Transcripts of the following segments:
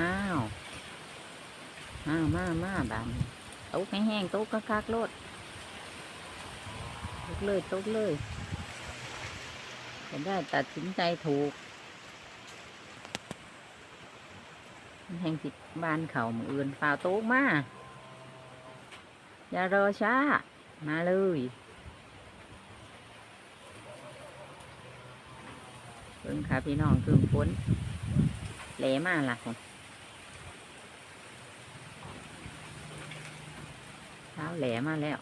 อ้าวอ้ามามาบานตกแห้งๆตกคักๆโลดตกเลยตกเลยจะได้ตัดสินใจถูกแห่งสิบานเขามืออื่นเปล่าตกมา อย่ารอช้า มาเลยเพิ่งค่ะพี่น้องถึงฝนแหลมาล่ะผม เช้าแหลมาแล้ว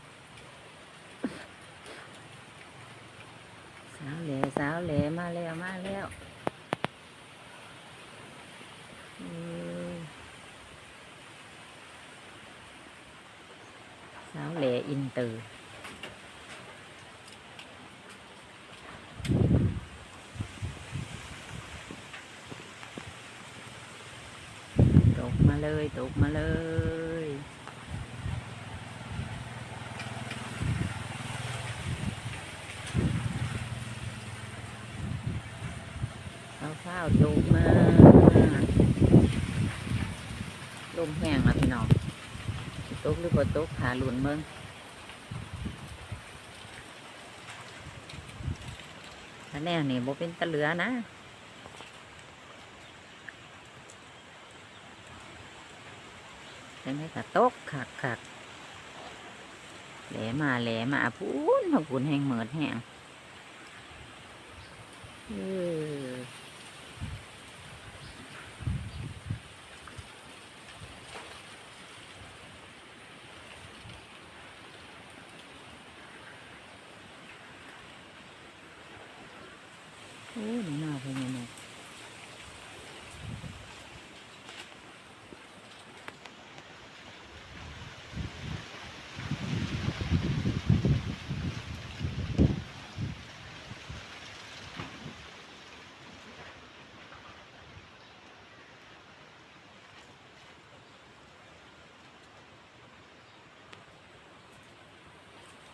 สาวแหลสาวแหลมาแล้วมาแล้วสาวแหลอินเตอร์ตกมาเลยตกมาเลย ข้าวข้าวๆตกมาลมแห้งแล้วพี่น้องตกหรือบ่ตกขาหลุนเมืองถ้าแนวนี่บ่เป็นตะเหลือนะจังไดก็ตกคักคักแหลมาแหลมาพูนพะพูนแห้งเหมิดแห้งเออโอ้ยหน้าเป็นยังไง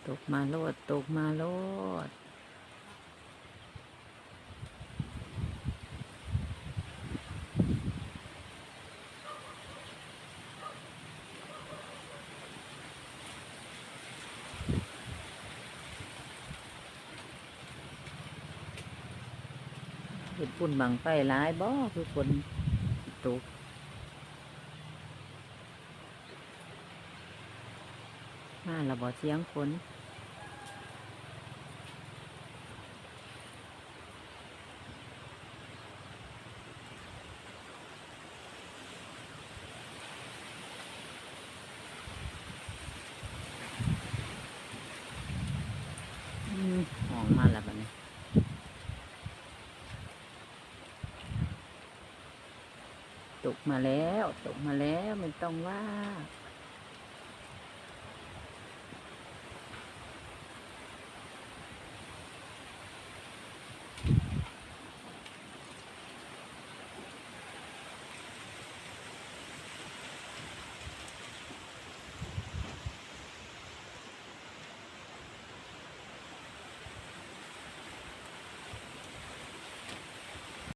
ตกมาโลด ตกมาโลด เห็ดปุ่นบังไฟหลายบ่คือฝนตกมาและบ่เสียงฝนอืมออกมาแล้วบัดนี้ ตกมาแล้ว ตกมาแล้วไม่ต้องว่า